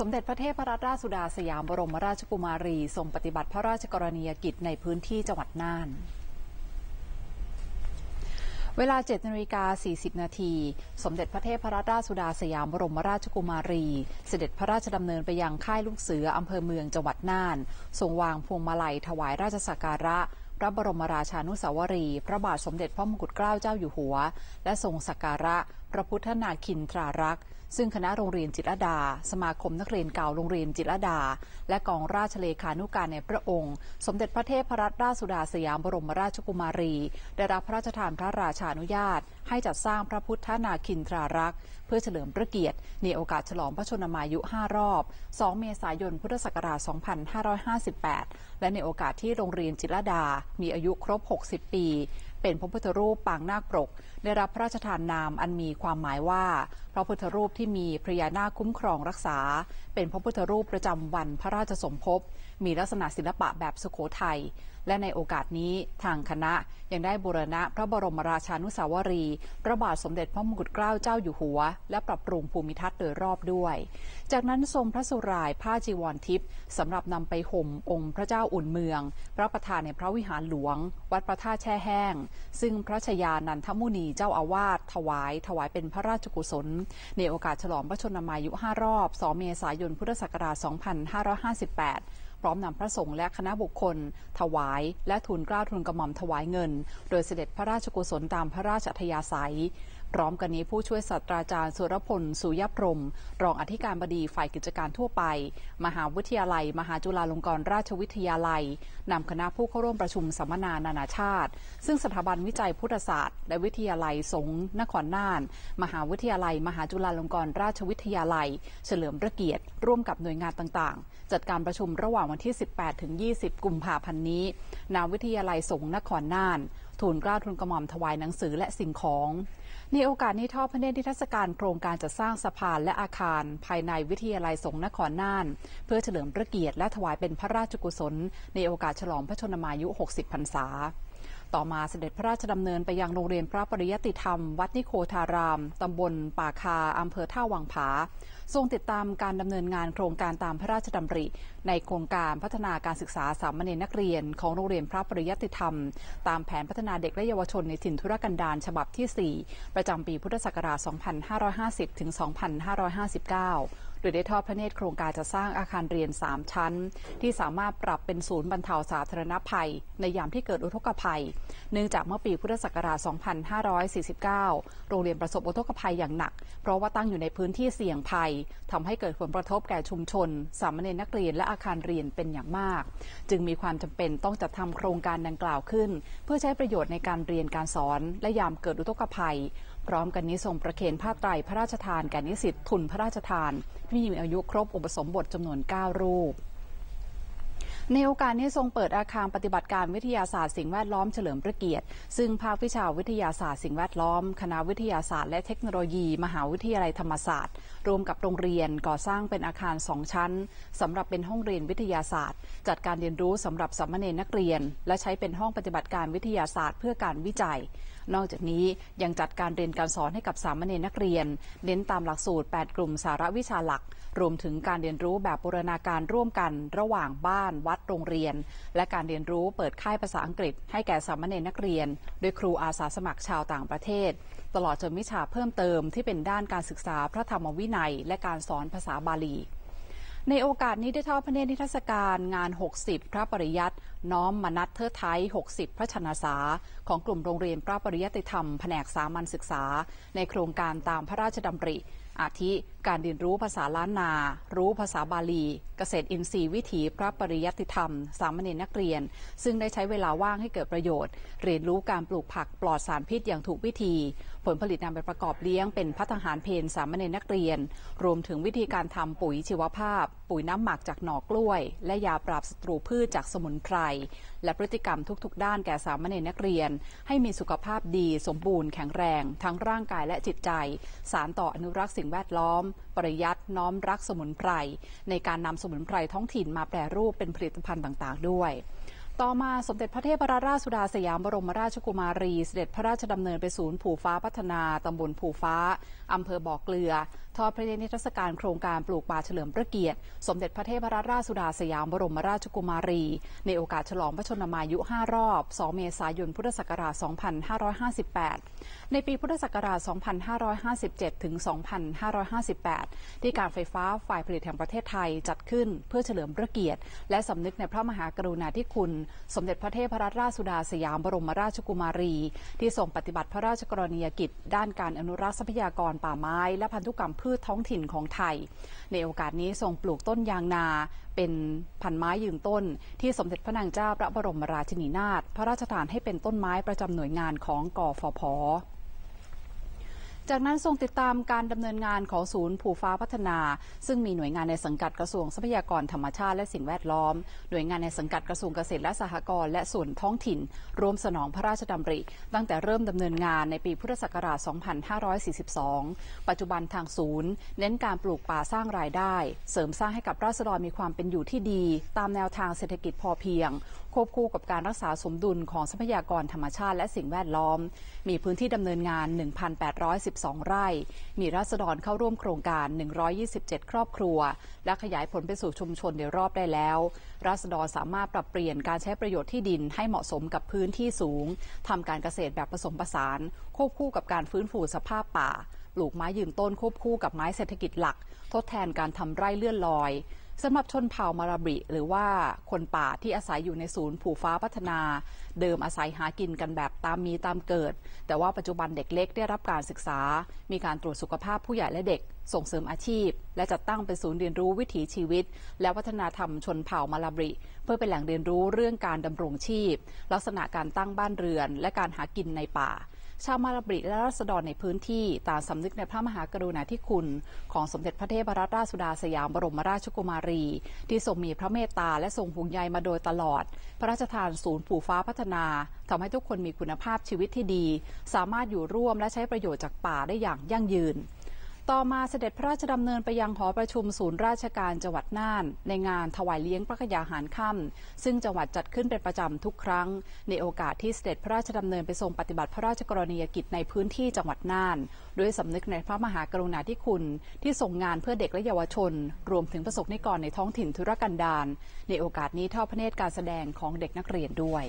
สมเด็จพระเทพรัตนราชสุดาสยามบรมราชกุมารีทรงปฏิบัติพระราชกรณียกิจในพื้นที่จังหวัดน่าน เวลา7นาฬิกา40 นาที สมเด็จพระเทพรัตนราชสุดาสยามบรมราชกุมารี เสด็จพระราชดำเนินไปยังค่ายลูกเสืออำเภอเมืองจังหวัดน่าน ทรงวางพวงมาลัยถวายราชสักการะพระบรมราชานุสาวรี พระบาทสมเด็จพระมงกุฎเกล้าเจ้าอยู่หัว และทรงสักการะพระพุทธนาคินทรารักษ์ ซึ่งคณะโรงเรียนจิตรดา สมาคมนักเรียนเก่าโรงเรียนจิตรดา และกองราชเลขานุการในพระองค์ สมเด็จพระเทพรัตนราชสุดาสยามบรมราชกุมารี ได้รับพระราชทานพระราชานุญาต ให้จัดสร้างพระพุทธนาคินทรารักษ์ เพื่อเฉลิมพระเกียรติในโอกาสฉลองพระชนมายุ 5 รอบ 2 เมษายน พุทธศักราช 2558 และในโอกาสที่โรงเรียนจิตรดา มีอายุครบ 60 ปี เป็นพระพุทธรูปปางนาคปรก ได้รับพระราชทานนามอันมีความหมายว่า พระพุทธรูปที่มีพระยานาคคุ้มครองรักษา เป็นพระพุทธรูปประจำวันพระราชสมภพ มีลักษณะศิลปะแบบสุโขทัย และในโอกาสนี้ทางคณะยังได้บูรณะพระบรมราชานุสาวรีพระบาทสมเด็จพระมงกุฎเกล้าเจ้าอยู่หัว และปรับปรุงภูมิทัศน์โดยรอบด้วย จากนั้นทรงพระสุรายผ้าจีวรทิพย์สำหรับนำไปห่มองค์พระเจ้าอุ่นเมือง พระประธานในพระวิหารหลวง วัดพระธาตุแช่แห้ง ซึ่งพระชยานันทมุนีเจ้าอาวาสถวาย ถวายเป็นพระราชกุศล ในโอกาสฉลองพระชนมายุ 5 รอบ 2 เมษายน พุทธศักราช 2558พร้อมนำพระสงฆ์และคณะบุคคล ถวาย และทูลกล้าทูลกระหม่อมถวายเงิน โดยเสด็จพระราชกุศลตามพระราชอัธยาศัย พร้อมกันนี้ผู้ช่วยศาสตราจารย์สุรพลสุยพรม รองอธิการบดีฝ่ายกิจการทั่วไป มหาวิทยาลัย มหาจุฬาลงกรณราชวิทยาลัยนำคณะผู้เข้าร่วมประชุมสัมมนานานาชาติ ซึ่งสถาบันวิจัยพุทธศาสตร์ และวิทยาลัยสงฆ์นครน่าน มหาวิทยาลัย มหาจุฬาลงกรณราชวิทยาลัย เฉลิมพระเกียรติ ร่วมกับหน่วยงานต่างๆ จัดการประชุมระหว่างวันที่ 18 ถึง 20 กุมภาพันธ์นี้ณวิทยาลัยสงฆ์นครน่าน ทูลเกล้าทูลกระหม่อมถวายหนังสือและสิ่งของในโอกาสนี้ทอดพระเนตรนิทรรศการโครงการจัดสร้างสะพานและอาคาร ภายในวิทยาลัยสงฆ์นครน่าน เพื่อเฉลิมพระเกียรติและถวายเป็นพระราชกุศล ในโอกาสฉลองพระชนมายุ 60 พรรษา ต่อมาเสด็จพระราชดำเนินไปยังโรงเรียนพระปริยติธรรม วัดนิโคธาราม ตำบลป่าคาอำเภอท่าวังผา ทรงติดตามการดำเนินงานโครงการตามพระราชดำริ ในโครงการพัฒนาการศึกษาสามเณรนักเรียน ของโรงเรียนพระปริยติธรรม ตามแผนพัฒนาเด็กและเยาวชนในถิ่นธุรกันดารฉบับที่ 4 ประจำปีพุทธศักราช 2550 ถึง 2559 ยได้ทอดพระเนตรโครงการจะสร้างอาคารเรียน 3 ชั้น ที่สามารถปรับเป็นศูนย์บรรเทาสาธารณภัย ในยามที่เกิดอุทกภัย เนื่องจากเมื่อปีพุทธศักราช 2549 โรงเรียนประสบอุทกภัยอย่างหนัก เพราะว่าตั้งอยู่ในพื้นที่เสี่ยงภัยทำให้เกิดผลกระทบแก่ชุมชน สามเณรนักเรียนและอาคารเรียนเป็นอย่างมาก จึงมีความจำเป็นต้องจัดทำโครงการดังกล่าวขึ้น เพื่อใช้ประโยชน์ในการเรียนการสอนและยามเกิดอุทกภัย พร้อมกันนี้ทรงประเคนผ้าไตรพระราชทานแก่นิสิตทุนพระราชทานที่มีอายุครบอุปสมบทจำนวน 9 รูปในโอกาสนี้ทรงเปิดอาคารปฏิบัติการวิทยาศาสตร์สิ่งแวดล้อมเฉลิมพระเกียรติ ซึ่งภาควิชาวิทยาศาสตร์สิ่งแวดล้อม คณะวิทยาศาสตร์และเทคโนโลยี มหาวิทยาลัยธรรมศาสตร์ รวมกับโรงเรียนก่อสร้างเป็นอาคารสองชั้นสำหรับเป็นห้องเรียนวิทยาศาสตร์ จัดการเรียนรู้สำหรับสามเณรนักเรียน และใช้เป็นห้องปฏิบัติการวิทยาศาสตร์เพื่อการวิจัย นอกจากนี้ยังจัดการเรียนการสอนให้กับสามเณรนักเรียน เน้นตามหลักสูตร 8 กลุ่มสาระวิชาหลัก รวมถึงการเรียนรู้แบบบูรณาการร่วมกัน ระหว่างบ้านวัดโรงเรียน และการเรียนรู้เปิดค่ายภาษาอังกฤษ ให้แก่สามเณรนักเรียน โดยครูอาสาสมัครชาวต่างประเทศ ตลอดจนวิชาเพิ่มเติมที่เป็นด้านการศึกษาพระธรรมวินัย และการสอนภาษาบาลีในโอกาสนี้ได้ทอดพระเนตรนิทรรศการงาน 60 พระปริยัติ น้อมมนัตเทิดไทย 60 พระชนษาของกลุ่มโรงเรียนพระปริยัติธรรม แผนกสามัญศึกษา ในโครงการตามพระราชดำริ อาทิ การเรียนรู้ภาษาล้านนา รู้ภาษาบาลี เกษตรอินทรีย์วิถีพระปริยัติธรรม สามเณรนักเรียน ซึ่งได้ใช้เวลาว่างให้เกิดประโยชน์ เรียนรู้การปลูกผักปลอดสารพิษอย่างถูกวิธี ผลผลิตนำไปประกอบเลี้ยงเป็นพัฒหารเพนสามเณรนักเรียน รวมถึงวิธีการทำปุ๋ยชีวภาพปุ๋ยน้ำหมักจากหน่อกล้วย และยาปราบศัตรูพืชจากสมุนไพร และพฤติกรรมทุกๆ ด้านแก่สามเณรนักเรียน ให้มีสุขภาพดีสมบูรณ์แข็งแรง ทั้งร่างกายและจิตใจ สารต่ออนุรักษ์สิ่งแวดล้อม ปริยัติน้อมรักสมุนไพร ในการนำสมุนไพรท้องถิ่นมาแปรรูปเป็นผลิตภัณฑ์ต่างๆ ด้วยต่อมาสมเด็จพระเทพรัตนราชสุดาสยามบรมราชกุมารี เสด็จพระราชดำเนินไปศูนย์ผูฟ้าพัฒนา ตำบลผูฟ้า อำเภอบ่อเกลือ ทอดพระเนตรนิทรรศการโครงการปลูกป่าเฉลิมพระเกียรติ สมเด็จพระเทพรัตนราชสุดาสยามบรมราชกุมารี ในโอกาสฉลองพระชนมายุ 5 รอบ 2 เมษายน พุทธศักราช 2558 ในปีพุทธศักราช 2557 ถึง 2558 ที่การไฟฟ้าฝ่ายผลิตแห่งประเทศไทยจัดขึ้นเพื่อเฉลิมพระเกียรติ และสำนึกในพระมหากรุณาธิคุณ สมเด็จพระเทพรัตนราชสุดาสยามบรมราชกุมารี ที่ทรงปฏิบัติพระราชกรณียกิจ ด้านการอนุรักษ์ทรัพยากรป่าไม้และพันธุกรรมพืพืชท้องถิ่นของไทย ในโอกาสนี้ทรงปลูกต้นยางนา เป็นพันไม้ยืนต้น ที่สมเด็จพระนางเจ้าพระบรมราชินีนาถพระราชทานให้เป็นต้นไม้ประจำหน่วยงานของกอฟผ จากนั้นทรงติดตามการดำเนินงานของศูนย์ผูฟ้าพัฒนา ซึ่งมีหน่วยงานในสังกัดกระทรวงทรัพยากรธรรมชาติและสิ่งแวดล้อม หน่วยงานในสังกัดกระทรวงเกษตรและสหกรณ์และส่วนท้องถิ่นรวมสนองพระราชดำริ ตั้งแต่เริ่มดำเนินงานในปีพุทธศักราช 2542 ปัจจุบันทางศูนย์ เน้นการปลูกป่าสร้างรายได้ เสริมสร้างให้กับราษฎรมีความเป็นอยู่ที่ดี ตามแนวทางเศรษฐกิจพอเพียง ควบคู่กับการรักษาสมดุลของทรัพยากรธรรมชาติและสิ่งแวดล้อม มีพื้นที่ดำเนินงาน 1,810 12 ไร่ มีราษฎรเข้าร่วมโครงการ 127 ครอบครัว และขยายผลไปสู่ชุมชนในรอบได้แล้ว ราษฎรสามารถปรับเปลี่ยนการใช้ประโยชน์ที่ดินให้เหมาะสมกับพื้นที่สูงทำการเกษตรแบบผสมผสาน ควบคู่กับการฟื้นฟูสภาพป่า ปลูกไม้ยืนต้นควบคู่กับไม้เศรษฐกิจหลัก ทดแทนการทำไร่เลื่อนลอย สำหรับชนเผ่ามาราบิหรือว่าคนป่าที่อาศัยอยู่ในศูนย์ผูฟ้าพัฒนา เดิมอาศัยหากินกันแบบตามมีตามเกิด แต่ว่าปัจจุบันเด็กเล็กได้รับการศึกษา มีการตรวจสุขภาพผู้ใหญ่และเด็ก ส่งเสริมอาชีพ และจัดตั้งเป็นศูนย์เรียนรู้วิถีชีวิต และวัฒนธรรมชนเผ่ามาลาบริ เพื่อเป็นแหล่งเรียนรู้เรื่องการดำรงชีพ ลักษณะการตั้งบ้านเรือน และการหากินในป่า ชาวมาลาบริและรัษฎรในพื้นที่ต่างสำนึกในพระมหากรุณาธิคุณ ของสมเด็จพระเทพรัตนราชสุดาสยามบรมราชกุมารี ที่ทรงมีพระเมตตาและทรงห่วงใยมาโดยตลอด พระราชทานศูนย์ผูฟ้าพัฒนาทำให้ทุกคนมีคุณภาพชีวิตที่ดี สามารถอยู่ร่วมและใช้ประโยชน์จากป่าได้อย่างยั่งยืน ต่อมาเสด็จพระราชดำเนินไปยังหอประชุมศูนย์ราชการจังหวัดน่าน ในงานถวายเลี้ยงพระกยาหารค่ำซึ่งจังหวัดจัดขึ้นเป็นประจำทุกครั้ง ในโอกาสที่เสด็จพระราชดำเนินไปทรงปฏิบัติพระราชกรณียกิจในพื้นที่จังหวัดน่าน ด้วยสำนึกในพระมหากรุณาธิคุณ ที่ส่งงานเพื่อเด็กและเยาวชน รวมถึงประสบนิกรในท้องถิ่นธุรกันดารในโอกาสนี้ทอดพระเนตรการแสดงของเด็กนักเรียนด้วย